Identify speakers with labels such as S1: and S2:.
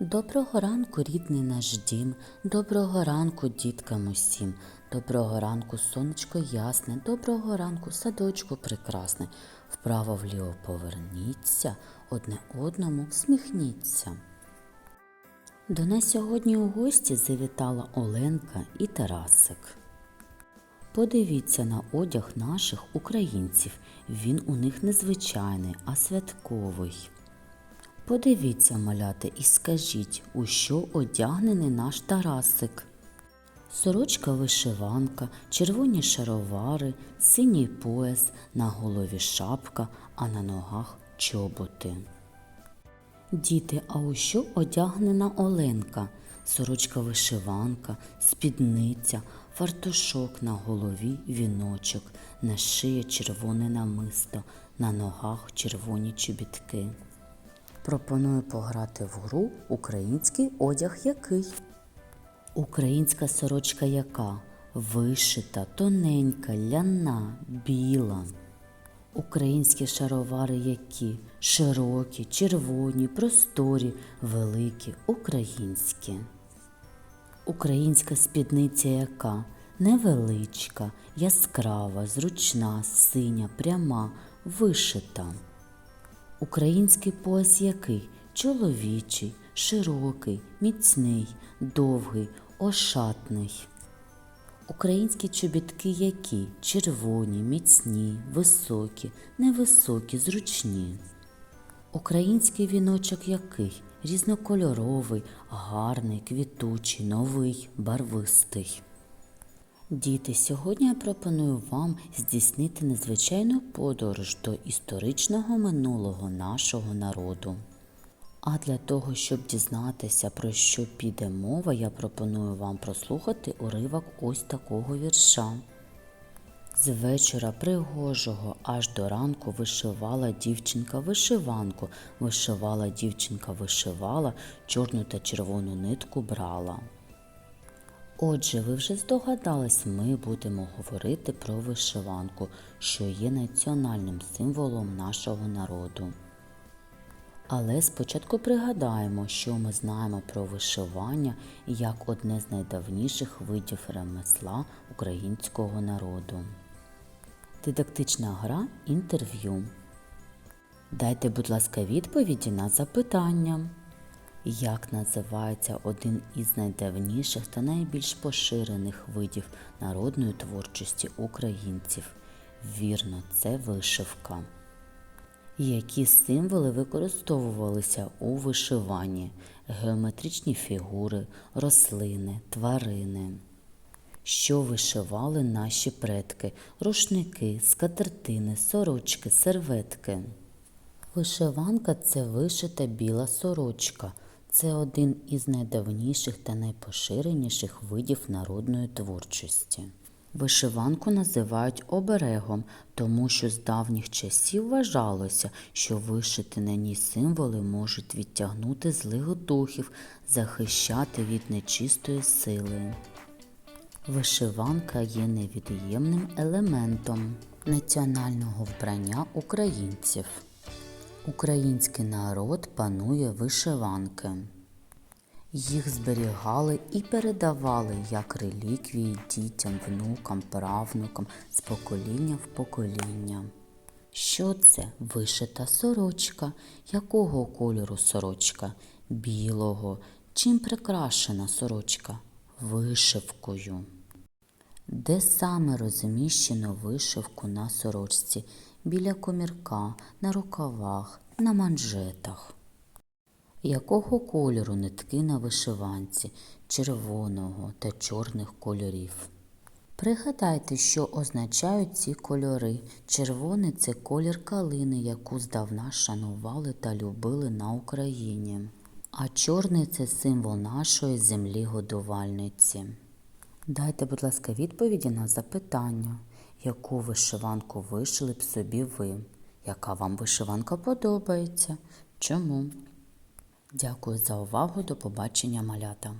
S1: Доброго ранку, рідний наш дім, доброго ранку, діткам усім, доброго ранку, сонечко ясне, доброго ранку, садочку прекрасне. Вправо вліво поверніться, одне одному всміхніться. До нас сьогодні у гості завітала Оленка і Тарасик. Подивіться на одяг наших українців. Він у них незвичайний, а святковий. Подивіться, маляти, і скажіть, у що одягнений наш Тарасик. Сорочка вишиванка, червоні шаровари, синій пояс, на голові шапка, а на ногах чоботи. Діти, а у що одягнена Оленка? Сорочка вишиванка, спідниця, фартушок на голові віночок, на шиї червоне намисто, на ногах червоні чобітки. Пропоную пограти в гру Український одяг який. Українська сорочка яка? Вишита, тоненька, ляна, біла. Українські шаровари які? Широкі, червоні, просторі, великі, українські. Українська спідниця яка? Невеличка, яскрава, зручна, синя, пряма, вишита. Український пояс який? Чоловічий, широкий, міцний, довгий, ошатний. Українські чобітки які? Червоні, міцні, високі, невисокі, зручні. Український віночок який? Різнокольоровий, гарний, квітучий, новий, барвистий. Діти, сьогодні я пропоную вам здійснити незвичайну подорож до історичного минулого нашого народу. А для того, щоб дізнатися, про що піде мова, я пропоную вам прослухати уривок ось такого вірша. З вечора пригожого аж до ранку вишивала дівчинка вишиванку, вишивала дівчинка вишивала, чорну та червону нитку брала. Отже, ви вже здогадались, ми будемо говорити про вишиванку, що є національним символом нашого народу. Але спочатку пригадаємо, що ми знаємо про вишивання як одне з найдавніших видів ремесла українського народу. Дидактична гра інтерв'ю. Дайте, будь ласка, відповіді на запитання. Як називається один із найдавніших та найбільш поширених видів народної творчості українців? Вірно, це вишивка. Які символи використовувалися у вишиванні? Геометричні фігури, рослини, тварини. Що вишивали наші предки? Рушники, скатертини, сорочки, серветки. Вишиванка це вишита біла сорочка. Це один із найдавніших та найпоширеніших видів народної творчості. Вишиванку називають оберегом, тому що з давніх часів вважалося, що вишити на ній символи можуть відтягнути злих духів, захищати від нечистої сили. Вишиванка є невід'ємним елементом національного вбрання українців. Український народ панує вишиванки. Їх зберігали і передавали як реліквії дітям, внукам, правнукам з покоління в покоління. Що це вишита сорочка? Якого кольору сорочка? Білого. Чим прикрашена сорочка? Вишивкою. Де саме розміщено вишивку на сорочці? Біля комірка, на рукавах, на манжетах. Якого кольору нитки на вишиванці, червоного та чорних кольорів? Пригадайте, що означають ці кольори. Червоний це колір калини, яку здавна шанували та любили на Україні. А чорний це символ нашої землі годувальниці. Дайте, будь ласка, відповіді на запитання, яку вишиванку вишили б собі ви? Яка вам вишиванка подобається? Чому? Дякую за увагу. До побачення, малята.